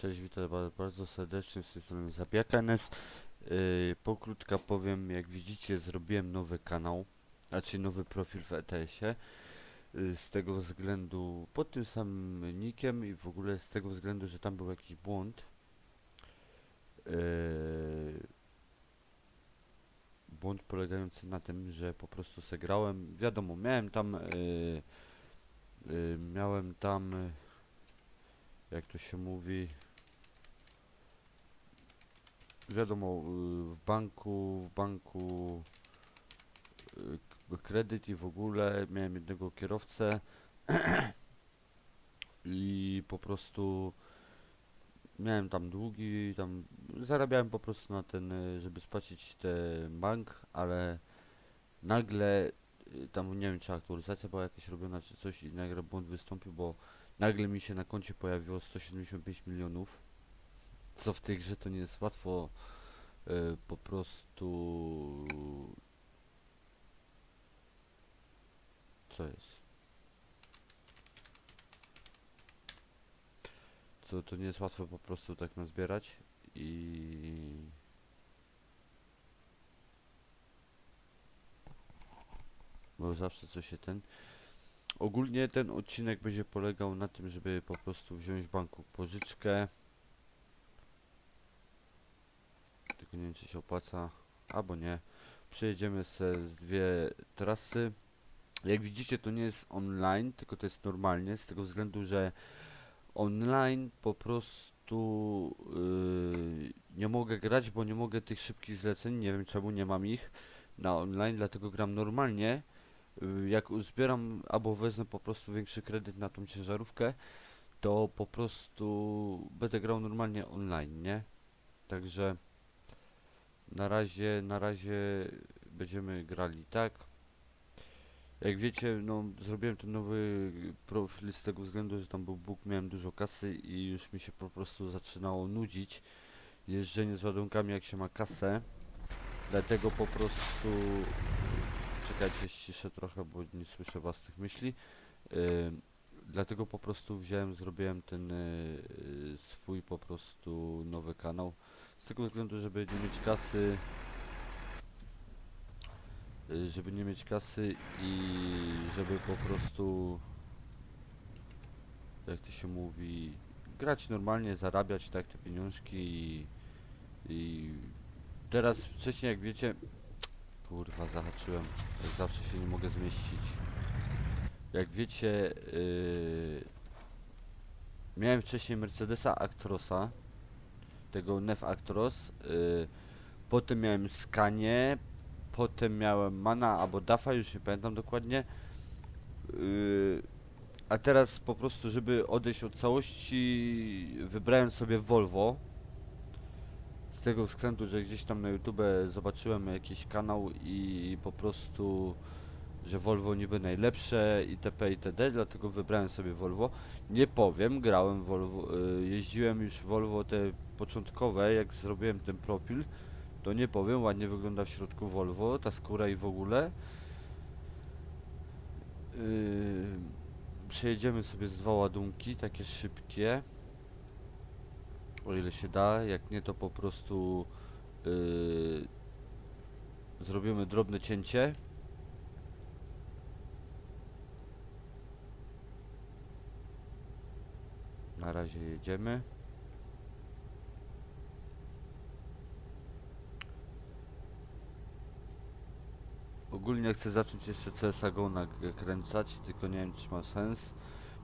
Cześć, witam was bardzo serdecznie z tej strony Zabiakanes. Yy, pokrótka powiem, jak widzicie zrobiłem nowy kanał, znaczy nowy profil w ETS-ie. Yy, z tego względu, pod tym samym nickiem i w ogóle z tego względu, że tam był jakiś błąd. Yy, błąd polegający na tym, że po prostu se grałem, wiadomo, miałem tam, yy, yy, miałem tam, jak to się mówi, wiadomo, y, w banku, w banku y, kredyt i w ogóle miałem jednego kierowcę i po prostu miałem tam długi, tam zarabiałem po prostu na ten, y, żeby spłacić ten bank, ale nagle tam nie wiem czy aktualizacja była jakaś robiona czy coś i nagle błąd wystąpił, bo nagle mi się na koncie pojawiło 175 milionów, co w tej grze to nie jest łatwo y, po prostu co jest? Co to nie jest łatwo po prostu tak nazbierać i bo zawsze coś się ten ogólnie ten odcinek będzie polegał na tym, żeby po prostu wziąć banku pożyczkę tylko nie wiem czy się opłaca albo nie. Przejedziemy se z dwie trasy. Jak widzicie to nie jest online tylko to jest normalnie z tego względu, że online po prostu yy, nie mogę grać, bo nie mogę tych szybkich zleceń, nie wiem czemu nie mam ich na online, dlatego gram normalnie. Yy, jak uzbieram albo wezmę po prostu większy kredyt na tą ciężarówkę to po prostu będę grał normalnie online, nie? Także na razie, na razie będziemy grali tak. Jak wiecie, no zrobiłem ten nowy profil z tego względu, że tam był Bóg, miałem dużo kasy i już mi się po prostu zaczynało nudzić jeżdżenie z ładunkami jak się ma kasę. Dlatego po prostu czekajcie, ściszę trochę, bo nie słyszę was tych myśli. Yy, dlatego po prostu wziąłem, zrobiłem ten yy, swój po prostu nowy kanał. Z tego względu, żeby nie mieć kasy y, żeby nie mieć kasy i żeby po prostu jak to się mówi grać normalnie, zarabiać tak te pieniążki i, i teraz wcześniej jak wiecie kurwa zahaczyłem. Jak zawsze się nie mogę zmieścić. Jak wiecie yy, miałem wcześniej Mercedesa Actrosa tego Nef Actros yy, potem miałem Scanie potem miałem Mana albo Dafa, już nie pamiętam dokładnie. Yy, a teraz po prostu, żeby odejść od całości, wybrałem sobie Volvo. Z tego względu, że gdzieś tam na YouTube zobaczyłem jakiś kanał i po prostu, że Volvo niby najlepsze itp. itd. Dlatego wybrałem sobie Volvo. Nie powiem, grałem Volvo, yy, jeździłem już Volvo te początkowe, jak zrobiłem ten profil to nie powiem, ładnie wygląda w środku Volvo, ta skóra i w ogóle. Yy, przejedziemy sobie z dwa ładunki, takie szybkie. O ile się da, jak nie to po prostu yy, zrobimy drobne cięcie. Na razie jedziemy. Ogólnie chcę zacząć jeszcze CSGO nakręcać, tylko nie wiem czy ma sens.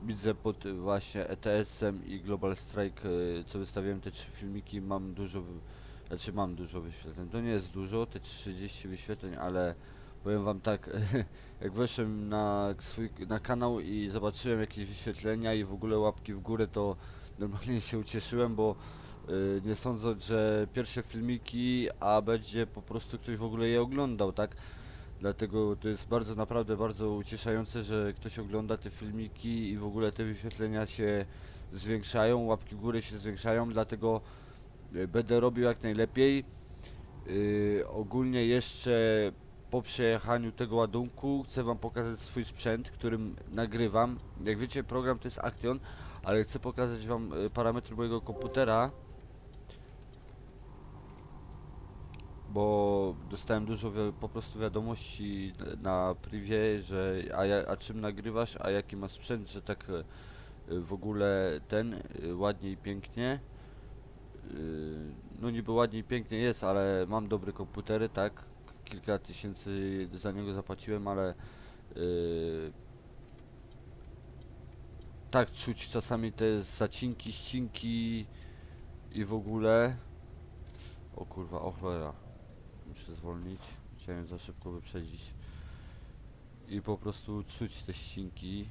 Widzę pod właśnie ETS-em i Global Strike, y, co wystawiłem te trzy filmiki, mam dużo, znaczy mam dużo wyświetleń. To nie jest dużo, te 30 wyświetleń, ale powiem wam tak, jak weszłem na swój na kanał i zobaczyłem jakieś wyświetlenia i w ogóle łapki w górę, to normalnie się ucieszyłem, bo y, nie sądząc, że pierwsze filmiki, a będzie po prostu ktoś w ogóle je oglądał, tak? Dlatego to jest bardzo, naprawdę bardzo ucieszające, że ktoś ogląda te filmiki i w ogóle te wyświetlenia się zwiększają, łapki w górę się zwiększają, dlatego y, będę robił jak najlepiej. Yy, ogólnie jeszcze po przejechaniu tego ładunku chcę wam pokazać swój sprzęt, którym nagrywam. Jak wiecie program to jest Action, ale chcę pokazać wam y, parametry mojego komputera. Bo dostałem dużo wi- po prostu wiadomości na privie, że a, ja, a czym nagrywasz, a jaki masz sprzęt, że tak y, w ogóle ten y, ładnie i pięknie. Y, No niby ładnie i pięknie jest, ale mam dobre komputery, tak? Kilka tysięcy za niego zapłaciłem, ale tak czuć czasami te zacinki, ścinki i w ogóle. O kurwa, o. Muszę zwolnić. Chciałem za szybko wyprzedzić. I po prostu czuć te ścinki.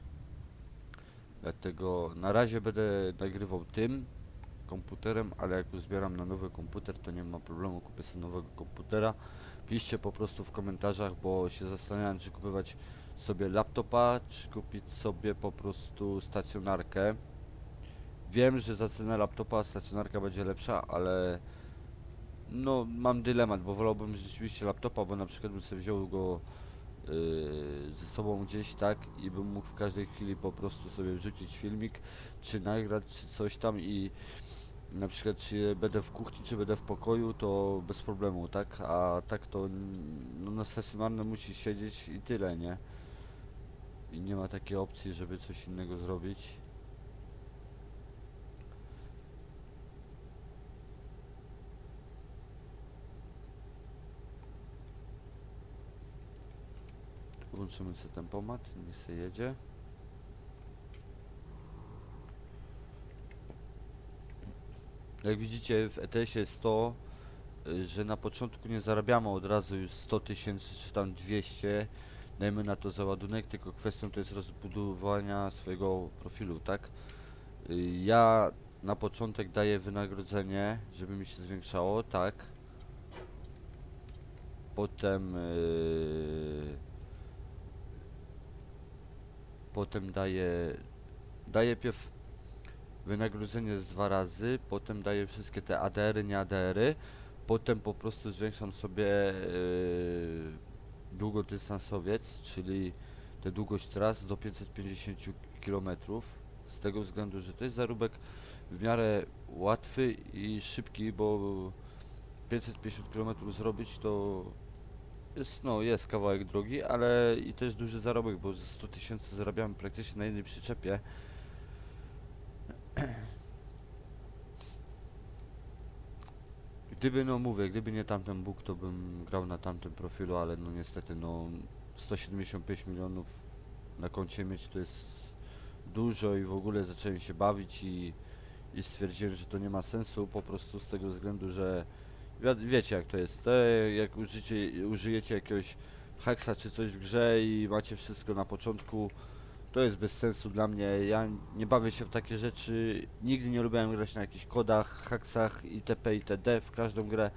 Dlatego na razie będę nagrywał tym komputerem, ale jak uzbieram na nowy komputer, to nie ma problemu, kupię sobie nowego komputera. Piszcie po prostu w komentarzach, bo się zastanawiam, czy kupować sobie laptopa, czy kupić sobie po prostu stacjonarkę. Wiem, że za cenę laptopa stacjonarka będzie lepsza, ale no mam dylemat, bo wolałbym rzeczywiście laptopa, bo na przykład bym sobie wziął go yy, ze sobą gdzieś tak i bym mógł w każdej chwili po prostu sobie wrzucić filmik, czy nagrać, czy coś tam i na przykład czy będę w kuchni, czy będę w pokoju, to bez problemu, tak? A tak to no, na stacjonarne musi siedzieć i tyle, nie? I nie ma takiej opcji, żeby coś innego zrobić. Włączymy sobie tempomat, niech się jedzie. Jak widzicie w ETS-ie jest to, y, że na początku nie zarabiamy od razu już 100 tysięcy czy tam 200, dajmy na to załadunek, tylko kwestią to jest rozbudowania swojego profilu, tak? Y, Ja na początek daję wynagrodzenie, żeby mi się zwiększało, tak? Potem yy, potem daję daję pierw wynagrodzenie z dwa razy, potem daję wszystkie te ADR-y, nie ADR-y, potem po prostu zwiększam sobie yy, długodystansowiec, czyli tę długość tras do 550 km, z tego względu, że to jest zarobek w miarę łatwy i szybki, bo 550 km zrobić to jest, no, jest kawałek drogi, ale i też duży zarobek, bo ze 100 tysięcy zarabiamy praktycznie na jednej przyczepie. Gdyby, no mówię, gdyby nie tamten Bóg, to bym grał na tamtym profilu, ale no niestety, no 175 milionów na koncie mieć to jest dużo i w ogóle zacząłem się bawić i, i stwierdziłem, że to nie ma sensu po prostu z tego względu, że wi wiecie jak to jest, to jak użycie, użyjecie jakiegoś haksa czy coś w grze i macie wszystko na początku, to jest bez sensu dla mnie. Ja nie bawię się w takie rzeczy. Nigdy nie lubiłem grać na jakichś kodach, haksach itp. itd. W każdą grę,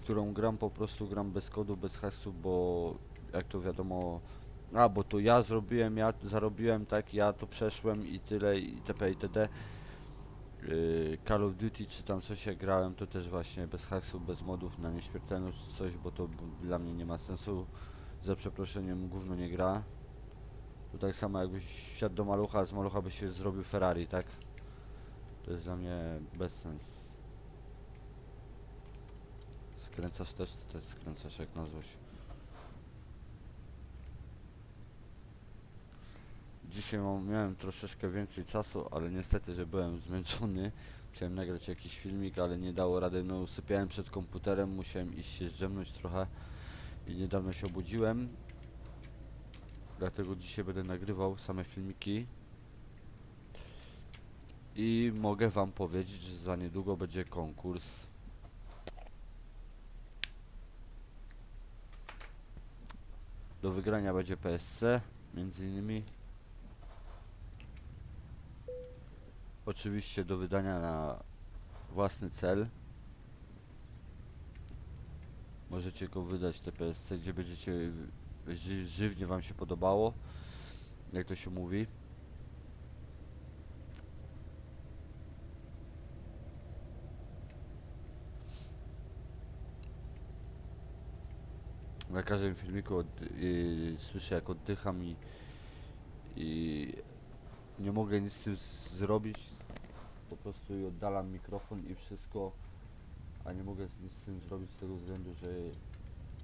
którą gram, po prostu gram bez kodu, bez haksu, bo jak to wiadomo, a bo to ja zrobiłem, ja zarobiłem, tak, ja to przeszłem i tyle itp. itd. Yy, Call of Duty czy tam coś jak grałem, to też właśnie bez haksów, bez modów na nieśmiertelność coś, bo to dla mnie nie ma sensu. Za przeproszeniem gówno nie gra. To tak samo jakbyś wsiadł do malucha, z malucha by się zrobił Ferrari, tak? To jest dla mnie bez sens. Skręcasz też, też skręcasz jak na złość. Dzisiaj miałem troszeczkę więcej czasu, ale niestety, że byłem zmęczony. Chciałem nagrać jakiś filmik, ale nie dało rady. No usypiałem przed komputerem, musiałem iść się zdrzemnąć trochę i niedawno się obudziłem. Dlatego dzisiaj będę nagrywał same filmiki. I mogę wam powiedzieć, że za niedługo będzie konkurs. Do wygrania będzie PSC, między innymi. Oczywiście do wydania na własny cel. Możecie go wydać te PSC, gdzie będziecie ży żywnie wam się podobało. Jak to się mówi. Na każdym filmiku od, y, słyszę jak oddycham i, i nie mogę nic z tym zrobić. Po prostu i oddalam mikrofon i wszystko, a nie mogę z- nic z tym zrobić z tego względu, że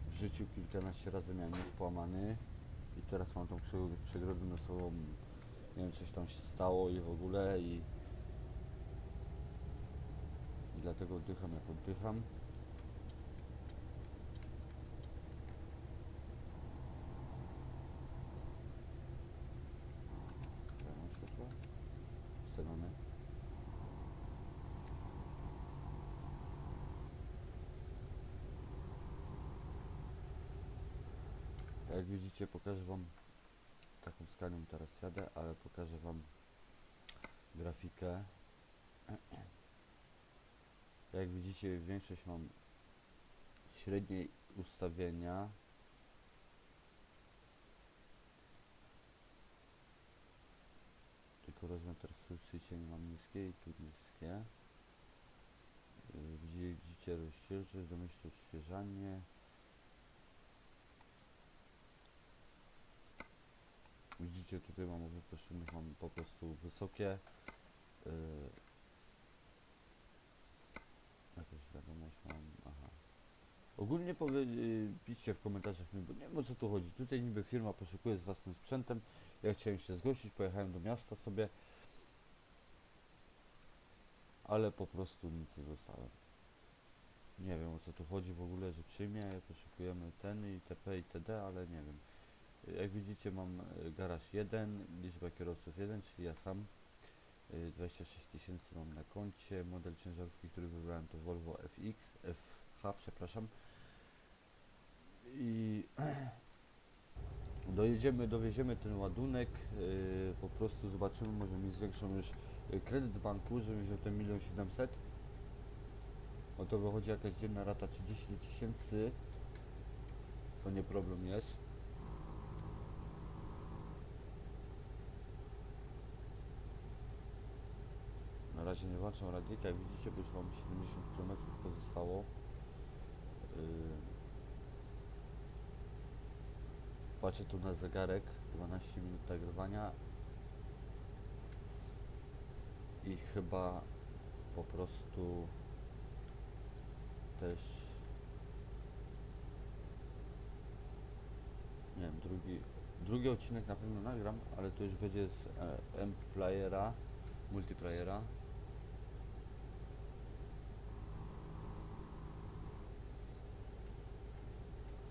w życiu kilkanaście razy miałem nóż połamany i teraz mam tą prze- przegrodę nosową. Nie wiem, coś tam się stało i w ogóle i, i dlatego oddycham jak oddycham. Ja mam światło? Xenony. Jak widzicie pokażę wam taką skanią teraz jadę, ale pokażę wam grafikę. Jak widzicie większość mam średniej ustawienia. Tylko rozmiar teraz cień mam niskie i tu niskie. Yy, widzicie rozdzielczość, domyślne odświeżanie. Widzicie tutaj mam wypuszczonych mam po prostu wysokie. Yy, wiadomość mam, aha. Ogólnie yy, piszcie w komentarzach mi, bo nie wiem o co tu chodzi. Tutaj niby firma poszukuje z własnym sprzętem. Ja chciałem się zgłosić, pojechałem do miasta sobie. Ale po prostu nic nie dostałem. Nie wiem o co tu chodzi w ogóle, że przyjmie, poszukujemy ten i TP i TD, ale nie wiem. Jak widzicie mam y, garaż 1, liczba kierowców 1, czyli ja sam. Y, 26 tysięcy mam na koncie. Model ciężarówki, który wybrałem to Volvo FX, FH, przepraszam. I dojedziemy, dowieziemy ten ładunek, y, po prostu zobaczymy, może mi zwiększą już kredyt z banku, żebym wziął ten milion 700. O to wychodzi jakaś dzienna rata 30 tysięcy. To nie problem jest. Razie nie włączam radika, jak widzicie, bo już mam 70 km pozostało. Yy. Patrzę tu na zegarek, 12 minut nagrywania. I chyba po prostu też nie wiem, drugi, drugi odcinek na pewno nagram, ale to już będzie z e, M-Playera, multiplayera.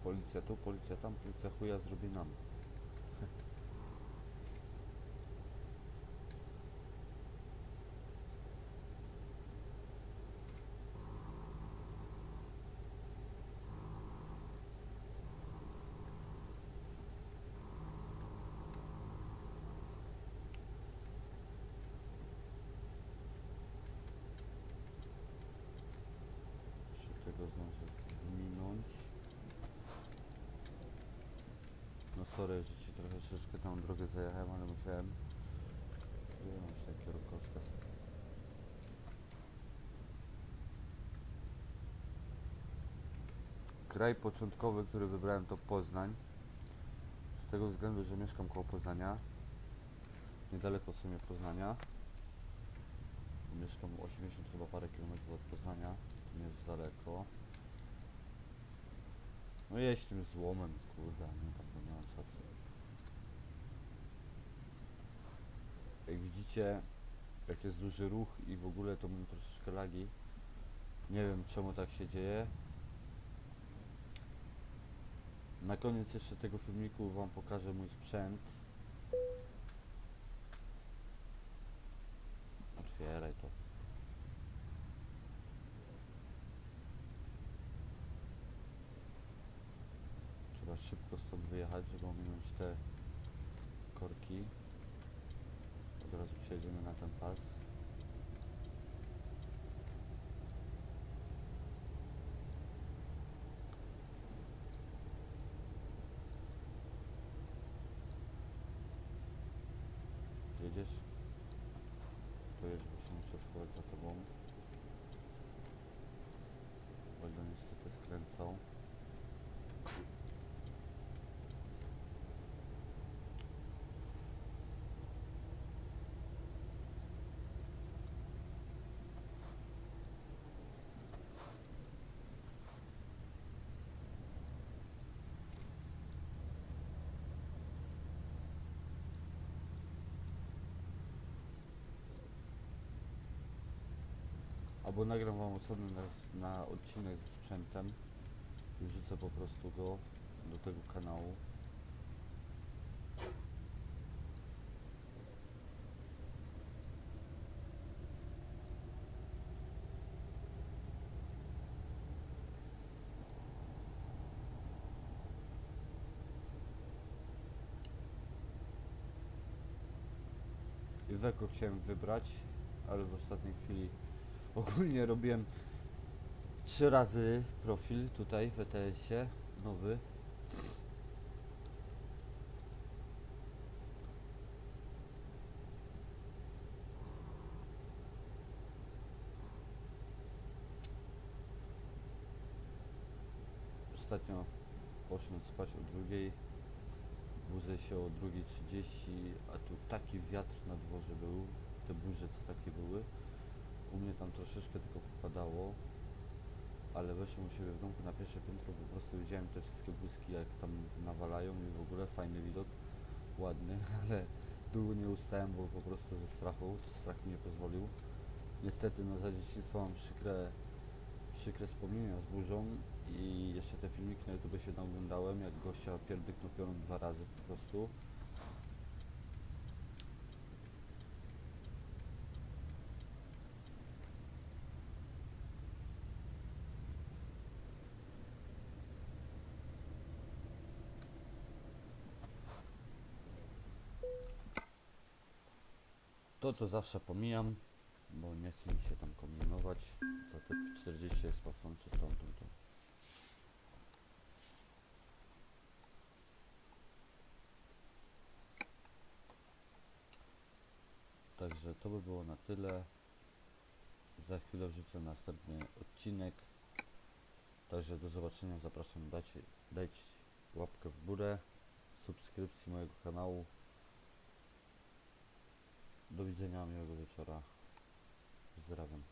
Policja tu, policja tam, policja chuja zrobi nam. Jeszcze tego zdążę minąć. No sorry, że ci trochę troszeczkę tam drogę zajechałem, ale musiałem wyjąć ten kierunkowskaz. Kraj początkowy, który wybrałem to Poznań. Z tego względu, że mieszkam koło Poznania. Niedaleko w sumie Poznania. Mieszkam 80 chyba parę kilometrów od Poznania. Nie jest daleko. No jeźdź tym złomem, kurde, nie tam to nie mam szansy. Jak widzicie, jak jest duży ruch i w ogóle to mam troszeczkę lagi. Nie wiem czemu tak się dzieje. Na koniec jeszcze tego filmiku wam pokażę mój sprzęt. Otwieraj to. Szybko stąd wyjechać, żeby ominąć te korki. Od razu przejdziemy na ten pas. Jedziesz? To jest, bo się muszę schować za tobą. Będą niestety skręcał. Albo nagram wam osobny na, na odcinek ze sprzętem i wrzucę po prostu go do tego kanału. I Weko chciałem wybrać, ale w ostatniej chwili ogólnie robiłem trzy razy profil tutaj w ETS-ie nowy. Ostatnio poszedłem spać o drugiej, budzę się o 2.30, a tu taki wiatr na dworze był, te burze co takie były. U mnie tam troszeczkę tylko popadało, ale weszłem u siebie w domku na pierwsze piętro, po prostu widziałem te wszystkie błyski jak tam nawalają i w ogóle fajny widok, ładny, ale długo nie ustałem, bo po prostu ze strachu, to strach mi nie pozwolił. Niestety no za dzieciństwa mam przykre, przykre wspomnienia z burzą i jeszcze te filmiki na YouTube się oglądałem, jak gościa pierdyknął pioną dwa razy po prostu. To to zawsze pomijam, bo nie chcę mi się tam kombinować. Za te 40 jest pasące tą, tą, tą. Także to by było na tyle. Za chwilę wrzucę następny odcinek. Także do zobaczenia. Zapraszam. Dajcie, dajcie łapkę w górę. Subskrypcji mojego kanału. Do widzenia, miłego wieczora. Pozdrawiam.